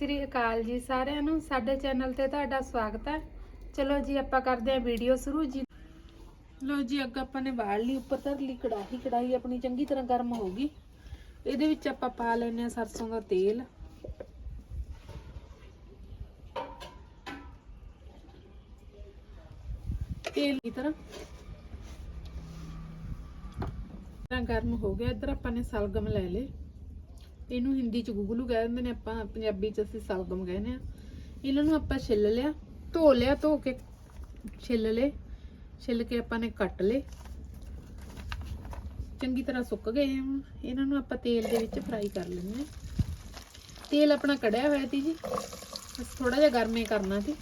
ਸ੍ਰੀ ਅਕਾਲ ਜੀ ਸਾਰਿਆਂ ਨੂੰ। ਸਾਡੇ ਚੈਨਲ ਤੇ ਤੁਹਾਡਾ ਸਵਾਗਤ ਹੈ। ਚਲੋ ਜੀ, ਆਪਾਂ ਕਰਦੇ ਹਾਂ ਵੀਡੀਓ ਸ਼ੁਰੂ ਜੀ। ਲੋ ਜੀ, ਅੱਗ ਆਪਾਂ ਨੇ ਬਾਲ ਲਈ, ਉੱਪਰ ਧਰ ਲਈ, ਕੜਾਹੀ ਕੜਾਹੀ ਆਪਣੀ ਚੰਗੀ ਤਰ੍ਹਾਂ ਗਰਮ ਹੋ ਗਈ। ਇਹਦੇ ਵਿੱਚ ਆਪਾਂ ਪਾ ਲੈਨੇ ਆ ਸਰਸੋਂ ਦਾ ਤੇਲ। ਤੇਲ ਦੀ ਤਰ੍ਹਾਂ। ਗਰਮ ਹੋ ਗਿਆ, ਇੱਧਰ ਆਪਾਂ ਨੇ ਸਲਗਮ ਲੈ ਲਏ। ਇਹਨੂੰ ਹਿੰਦੀ ਚ ਗੁਗਲੂ ਕਹਿ ਦਿੰਦੇ ਨੇ, ਆਪਾਂ ਪੰਜਾਬੀ ਚ ਅਸੀਂ ਸਲਗਮ ਕਹਿੰਦੇ ਆ ਇਹਨਾਂ ਨੂੰ ਆਪਾਂ ਛਿੱਲ ਲਿਆ, ਧੋ ਲਿਆ, ਧੋ ਕੇ ਛਿੱਲ ਲਏ, ਛਿੱਲ ਕੇ ਆਪਾਂ ਨੇ ਕੱਟ ਲਏ। ਚੰਗੀ ਤਰ੍ਹਾਂ ਸੁੱਕ ਗਏ ਹੁਣ। ਇਹਨਾਂ ਨੂੰ ਆਪਾਂ ਤੇਲ ਦੇ ਵਿੱਚ ਫਰਾਈ ਕਰ ਲੈਂਦੇ ਹਾਂ। ਤੇਲ ਆਪਣਾ ਕੜਿਆ ਹੋਇਆ ਸੀ ਜੀ। ਬਸ ਥੋੜਾ ਜਿਹਾ ਗਰਮੇ ਕਰਨਾ ਸੀ।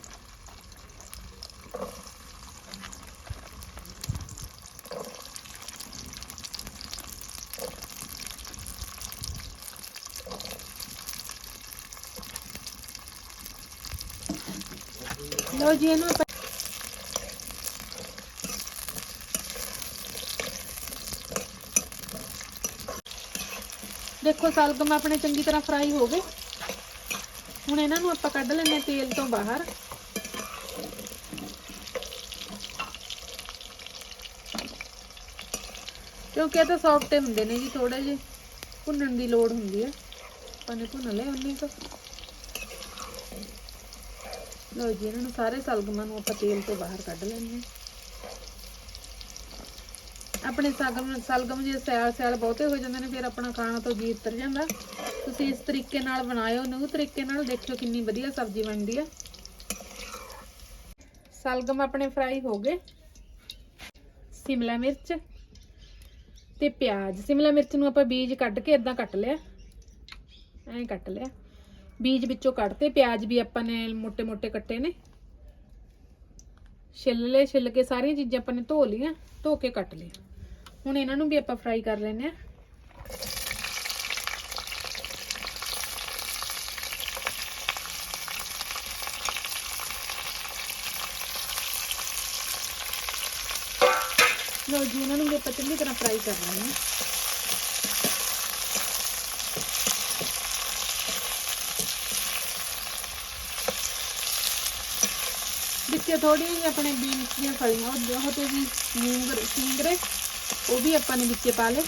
ਲਓ ਜੀ, ਇਹਨੂੰ ਦੇਖੋ, ਸਲਗਮ ਆਪਣੇ ਚੰਗੀ ਤਰ੍ਹਾਂ ਫਰਾਈ ਹੋ ਗਏ। ਹੁਣ ਇਹਨਾਂ ਨੂੰ ਆਪਾਂ ਕੱਢ ਲੈਣੇ ਤੇਲ ਤੋਂ ਬਾਹਰ। ਕਿਉਂਕਿ ਇਹ ਤਾਂ ਸੌਫਟ ਹੁੰਦੇ ਨੇ ਜੀ ਥੋੜੇ ਜਿਹੇ ਭੁੰਨਣ ਦੀ ਲੋੜ ਹੁੰਦੀ ਹੈ। ਆਪਾਂ ਨੇ ਭੁੰਨ ਲਿਆ ਉਹਨੇ ਤਾਂ ਲਓ ਜੀ, ਇਹਨਾਂ ਨੂੰ ਸਾਰੇ ਸਲਗਮਾਂ ਨੂੰ ਆਪਾਂ ਤੇਲ ਤੋਂ ਬਾਹਰ ਕੱਢ ਲੈਣੇ ਆਪਣੇ ਸਲਗਮ ਸਲਗਮ ਜੇ ਸਿਆਲ ਸਿਆਲ ਬਹੁਤੇ ਹੋ ਜਾਂਦੇ ਨੇ, ਫਿਰ ਆਪਣਾ ਖਾਣਾ ਤੋਂ ਜੀ ਉਤਰ ਜਾਂਦਾ। ਤੁਸੀਂ ਇਸ ਤਰੀਕੇ ਨਾਲ ਬਣਾਇਓ ਨਿਊ ਤਰੀਕੇ ਨਾਲ ਦੇਖਿਓ ਕਿੰਨੀ ਵਧੀਆ ਸਬਜ਼ੀ ਬਣਦੀ ਆ। ਸਲਗਮ ਆਪਣੇ ਫਰਾਈ ਹੋ ਗਏ। ਸਿਮਲਾ ਮਿਰਚ ਤੇ ਪਿਆਜ਼। ਸਿਮਲਾ ਮਿਰਚ ਨੂੰ ਆਪਾਂ ਬੀਜ ਕੱਢ ਕੇ ਇਦਾਂ ਕੱਟ ਲਿਆ। ਐਂ ਕੱਟ ਲਿਆ। बीज बिचों कटते, प्याज भी अपने मोटे मोटे कट्टे ने। छिल ले, छिल के सारिया चीजा अपने धो लिया, धो के कट लिया। हूँ इन्हों भी आप फ्राई कर लें जी इन्हों भी आप चंकी तरह फ्राई कर लेंगे ਵਿੱਚੇ ਥੋੜੀਆਂ ਜਿਹੀ ਆਪਣੇ ਬੀਨਸ ਦੀਆਂ ਫਲੀਆਂ ਉਹ ਉਹ ਤੇ ਵੀ ਮੂੰਗ, ਸਿੰਗਰੇ, ਉਹ ਵੀ ਆਪਾਂ ਨੇ ਵਿੱਚੇ ਪਾ ਲਏ।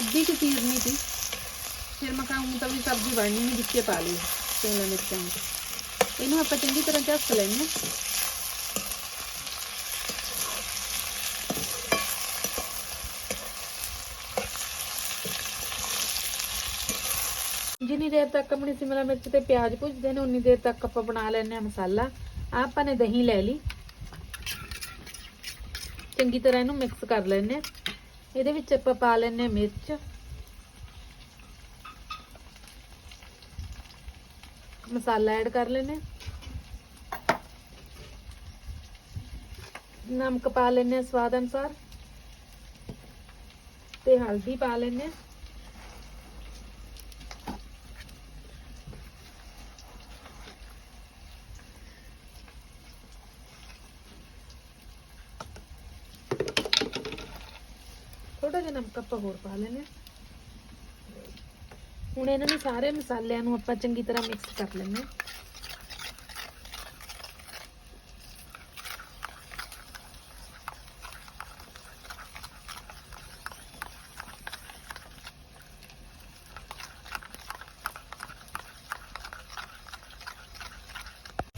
ਅੱਧੀ ਕੁ ਚੀਰਨੀ ਸੀ। ਫਿਰ ਮੈਂ ਕਹਾਂ ਤਾਂ ਵੀ ਸਬਜ਼ੀ ਬਣਨੀ ਨਹੀਂ ਵਿੱਚੇ ਪਾ ਲਈ ਸ਼ਿਮਲਾ ਮਿਰਚਾਂ ਇਹਨੂੰ ਆਪਾਂ ਚੰਗੀ ਤਰ੍ਹਾਂ ਝੱਸ ਲੈਣੇ ਜਿੰਨੀ ਦੇਰ ਤੱਕ ਆਪਣੀ ਸ਼ਿਮਲਾ ਮਿਰਚ ਤੇ ਪਿਆਜ਼ ਭੁੱਜਦੇ ਨੇ, ਉਨੀ ਦੇਰ ਤੱਕ ਆਪਾਂ ਬਣਾ ਲੈਣੇ ਆ ਮਸਾਲਾ। ਆਹ ਆਪਾਂ ਨੇ ਦਹੀਂ ਲੈ ਲਈ। ਚੰਗੀ ਤਰ੍ਹਾਂ ਇਹਨੂੰ ਮਿਕਸ ਕਰ ਲੈਣੇ ਆ ਇਹਦੇ ਵਿੱਚ ਆਪਾਂ ਪਾ ਲੈਣੇ ਆ ਮਿਰਚ। ਮਸਾਲਾ ਐਡ ਕਰ ਲੈਣੇ ਨਮਕ ਪਾ ਲੈਣੇ ਆ ਸਵਾਦ ਅਨੁਸਾਰ। ਤੇ ਹਲਦੀ ਪਾ ਲੈਣੇ ਥੋੜਾ ਜਿਹਾ ਨਮਕ ਆਪਾਂ ਹੋਰ ਪਾ ਲੈਣੇ ਆ ਹੁਣ ਇਹਨਾਂ ਨੂੰ ਸਾਰੇ ਮਸਾਲਿਆਂ ਨੂੰ ਆਪਾਂ ਚੰਗੀ ਤਰ੍ਹਾਂ ਮਿਕਸ ਕਰ ਲੈਣੇ ਆ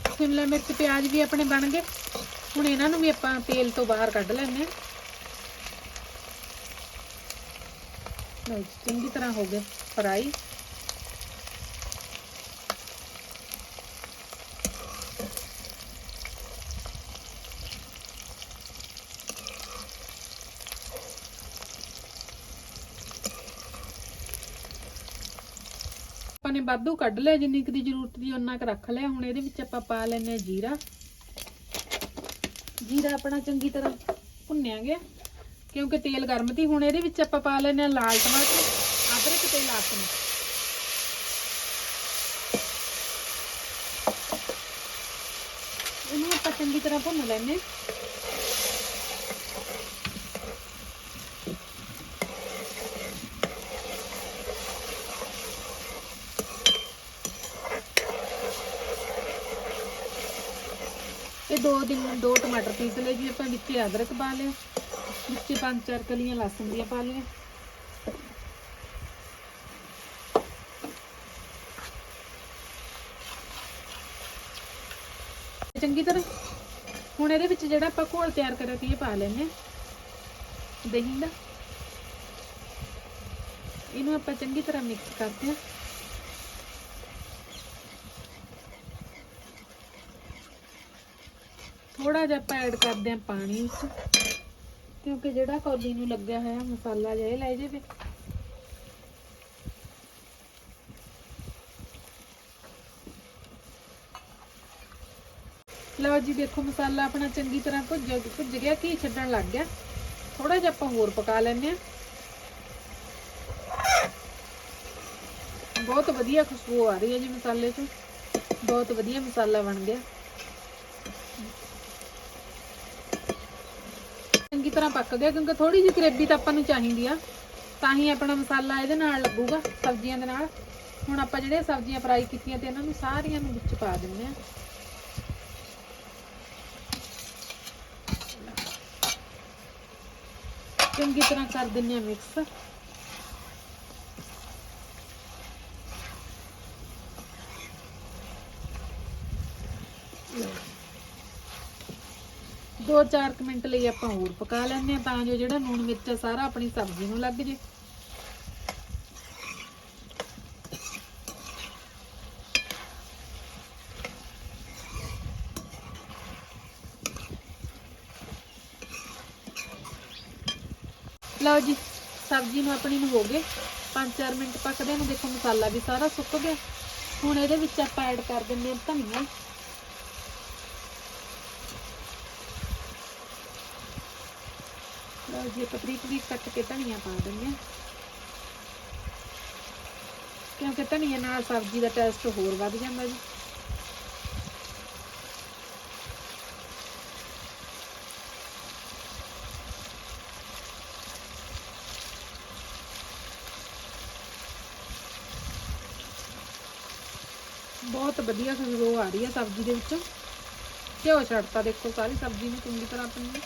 ਸ਼ਿਮਲਾ ਮਿਰਚ ਪਿਆਜ਼ ਵੀ ਆਪਣੇ ਬਣ ਗਏ। ਹੁਣ ਇਹਨਾਂ ਨੂੰ ਵੀ ਆਪਾਂ ਤੇਲ ਤੋਂ ਬਾਹਰ ਕੱਢ ਲੈਣੇ ਆ ਜੀ, ਚੰਗੀ ਤਰ੍ਹਾਂ ਹੋ ਗਏ ਫਰਾਈ। ਆਪਾਂ ਨੇ ਵਾਧੂ ਕੱਢ ਲਿਆ ਜਿੰਨੀ ਕੁ ਦੀ ਜ਼ਰੂਰਤ ਦੀ ਉਹਨਾਂ ਕੁ ਰੱਖ ਲਿਆ। ਹੁਣ ਇਹਦੇ ਵਿੱਚ ਆਪਾਂ ਪਾ ਲੈਨੇ ਜੀਰਾ। ਜੀਰਾ ਆਪਣਾ ਚੰਗੀ ਤਰ੍ਹਾਂ ਭੁੰਨਿਆ ਗਿਆ। ਕਿਉਂਕਿ ਤੇਲ ਗਰਮ ਤੀ ਹੁਣ ਇਹਦੇ ਵਿੱਚ ਆਪਾਂ ਪਾ ਲੈਣੇ ਆ ਲਾਲ ਟਮਾਟਰ, ਅਦਰਕ ਤੇ ਲਸਣ। ਇਹਨੂੰ ਆਪਾਂ ਚੰਗੀ ਤਰ੍ਹਾਂ ਭੁੰਨ ਲੈਣੇ ਇਹ ਦੋ ਦਿਨ, ਦੋ ਟਮਾਟਰ ਪੀਸ ਲਏ ਜੀ, ਆਪਾਂ ਵਿੱਚ ਅਦਰਕ ਪਾ ਲਿਆ। ਵਿੱਚ ਪੰਜ ਚਾਰ ਕਲੀਆਂ ਲਸਣ ਦੀਆਂ ਪਾ ਲਈਆਂ। ਚੰਗੀ ਤਰ੍ਹਾਂ ਹੁਣ ਇਹਦੇ ਵਿੱਚ ਜਿਹੜਾ ਆਪਾਂ ਘੋਲ ਤਿਆਰ ਕਰਿਆ ਸੀ ਇਹ ਪਾ ਲੈਂਦੇ ਹਾਂ। ਦਹੀਂ ਦਾ। ਇਹਨੂੰ ਆਪਾਂ ਚੰਗੀ ਤਰ੍ਹਾਂ ਮਿਕਸ ਕਰਦੇ ਹਾਂ। ਥੋੜਾ ਜਿਹਾ ਆਪਾਂ ਐਡ ਕਰਦੇ ਹਾਂ ਪਾਣੀ ਵਿੱਚ। ਕਿਉਂਕਿ ਜਿਹੜਾ ਕੌਲੀ ਨੂੰ ਲੱਗਿਆ ਹੋਇਆ ਮਸਾਲਾ ਜਿਹਾ, ਇਹ ਲੈ ਜਾਵੇ। ਲਓ ਜੀ, ਦੇਖੋ ਮਸਾਲਾ ਆਪਣਾ ਚੰਗੀ ਤਰ੍ਹਾਂ ਭੁੱਜ ਭੁੱਜ ਗਿਆ, ਘੀ ਛੱਡਣ ਲੱਗ ਗਿਆ। ਥੋੜਾ ਜਿਹਾ ਆਪਾਂ ਹੋਰ ਪਕਾ ਲੈਂਦੇ ਆ ਬਹੁਤ ਵਧੀਆ ਖੁਸ਼ਬੂ ਆ ਰਹੀ ਹੈ ਜੀ ਮਸਾਲੇ 'ਚ। ਬਹੁਤ ਵਧੀਆ ਮਸਾਲਾ ਬਣ ਗਿਆ। ਚੰਗੀ ਤਰ੍ਹਾਂ ਪੱਕ ਗਿਆ ਕਿਉਂਕਿ ਥੋੜੀ ਜਿਹੀ ਗ੍ਰੇਵੀ ਤਾਂ ਆਪਾਂ ਨੂੰ ਚਾਹੀਦੀ ਆ। ਤਾਂ ਹੀ ਆਪਣਾ ਮਸਾਲਾ ਇਹਦੇ ਨਾਲ ਲੱਗੂਗਾ, ਸਬਜ਼ੀਆਂ ਦੇ ਨਾਲ। ਹੁਣ ਆਪਾਂ ਜਿਹੜੀਆਂ ਸਬਜ਼ੀਆਂ ਫਰਾਈ ਕੀਤੀਆਂ ਤੇ ਇਹਨਾਂ ਨੂੰ ਸਾਰੀਆਂ ਨੂੰ ਵਿੱਚ ਪਾ ਦਿੰਦੇ ਆ। ਚੰਗੀ ਤਰ੍ਹਾਂ ਕਰ ਦਿੰਨੇ ਆ ਮਿਕਸ। ਦੋ ਚਾਰ ਕੁ ਮਿੰਟ ਲਈ ਆਪਾਂ ਹੋਰ ਪਕਾ ਲੈਂਦੇ ਆ ਤਾਂ ਜੋ ਜਿਹੜਾ ਲੂਣ ਮਿਰਚ ਆ ਸਾਰਾ ਆਪਣੀ ਸਬਜ਼ੀ ਨੂੰ ਲੱਗ ਜੇ। ਲਓ ਜੀ, ਸਬਜ਼ੀ ਨੂੰ ਆਪਣੀ ਨੂੰ ਹੋ ਗਏ। 5-4 ਮਿੰਟ ਪੱਕਦੇ ਨੂੰ। ਦੇਖੋ ਮਸਾਲਾ ਵੀ ਸਾਰਾ ਸੁੱਕ ਗਿਆ। ਹੁਣ ਇਹਦੇ ਵਿੱਚ ਆਪਾਂ ਐਡ ਕਰ ਦਿੰਦੇ ਹਾਂ ਧਨੀਆ। ਲਓ ਜੀ ਆਪਾਂ ਬਰੀਕ ਬਰੀਕ ਕੱਟ ਕੇ ਧਨੀਆ ਪਾ ਦਿੰਦੇ ਹਾਂ। ਕਿਉਂਕਿ ਧਨੀਆ ਨਾਲ ਸਬਜ਼ੀ ਦਾ ਟੇਸਟ ਹੋਰ ਵੱਧ ਜਾਂਦਾ ਜੀ। ਬਹੁਤ ਵਧੀਆ ਖੁਸ਼ਬੂ ਆ ਰਹੀ ਹੈ ਸਬਜ਼ੀ ਦੇ ਵਿੱਚੋਂ। ਘਿਓ ਛੱਡਤਾ ਦੇਖੋ, ਸਾਰੀ ਸਬਜ਼ੀ ਨੂੰ ਚੰਗੀ ਤਰ੍ਹਾਂ ਆਪਣੀ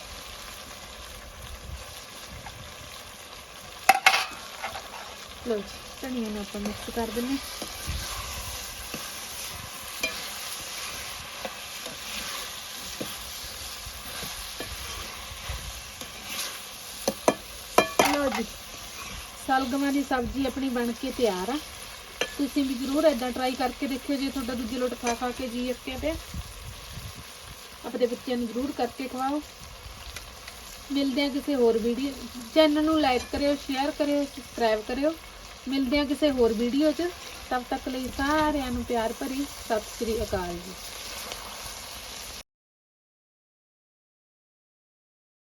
ਲਓ ਜੀ, ਧਨੀਆ ਨੂੰ ਆਪਾਂ ਮਿਕਸ ਕਰ ਦਿੰਨੇ ਲਓ ਜੀ ਸਲਗਮਾਂ ਦੀ ਸਬਜ਼ੀ ਆਪਣੀ ਬਣ ਕੇ ਤਿਆਰ ਆ। ਤੁਸੀਂ ਵੀ ਜ਼ਰੂਰ ਇਦਾਂ ਟਰਾਈ ਕਰਕੇ ਦੇਖਿਓ ਜੇ ਤੁਹਾਡਾ ਦੂਜੇ ਲੋਟ ਖਾ ਖਾ ਕੇ ਜੀ ਅੱਕਿਆ ਪਿਆ। ਆਪਣੇ ਬੱਚਿਆਂ ਨੂੰ ਜ਼ਰੂਰ ਕਰਕੇ ਖਵਾਓ। ਮਿਲਦੇ ਆ ਕਿਸੇ ਹੋਰ ਵੀਡੀਓ ਚੈਨਲ ਨੂੰ ਲਾਈਕ ਕਰਿਓ ਸ਼ੇਅਰ ਕਰਿਓ ਸਬਸਕ੍ਰਾਈਬ ਕਰਿਓ। ਮਿਲਦੇ ਆ ਕਿਸੇ ਹੋਰ ਵੀਡੀਓ 'ਚ। ਤਬ ਤੱਕ ਲਈ ਸਾਰਿਆਂ ਨੂੰ ਪਿਆਰ ਭਰੀ। ਸਤਿ ਸ੍ਰੀ ਅਕਾਲ ਜੀ।